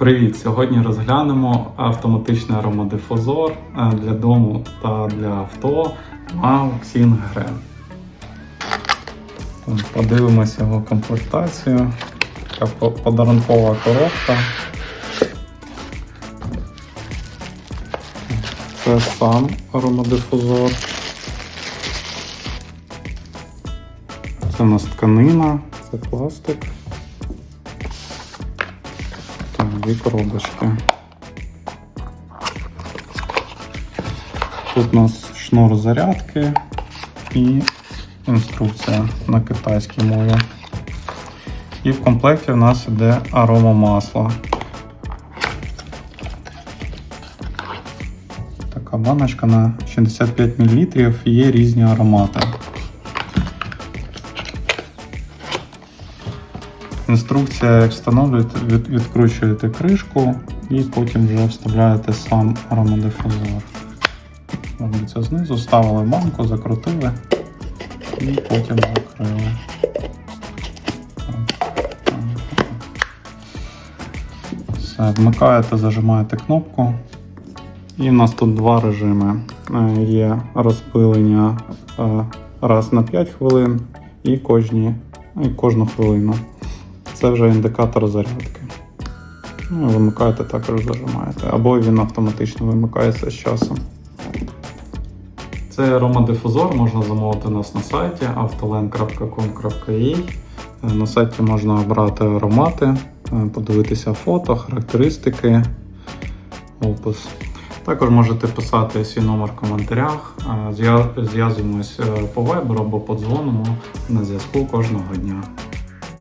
Привіт! Сьогодні розглянемо автоматичний аромадифузор е, для дому та для авто Mauxin Gren. Подивимось його комплектацію. Така подарункова коробка. Це сам аромадифузор. Це у нас тканина, це пластик. Дві коробочки. Тут у нас шнур зарядки і інструкція на китайській мові. І в комплекті у нас іде арома масло. Така баночка на 65 мл є різні аромати. Інструкція, як встановлюєте, від, відкручуєте кришку і потім вже вставляєте сам аромадифузор. Робиться знизу, ставили банку, закрутили і потім закрили. Все, вмикаєте, зажимаєте кнопку. І в нас тут два режими. Е, Є розпилення е, раз на 5 хвилин і кожні, і кожну хвилину. Це вже індикатор зарядки. Ну, вимикаєте, також зажимаєте. Або він автоматично вимикається з часом. Цей аромадифузор можна замовити у нас на сайті. Е, На сайті можна обрати аромати, е, подивитися фото, характеристики, опис. Також можете писати свій номер в коментарях. Е, Зв'язуємось е, по вайберу або подзвонимо на зв'язку кожного дня.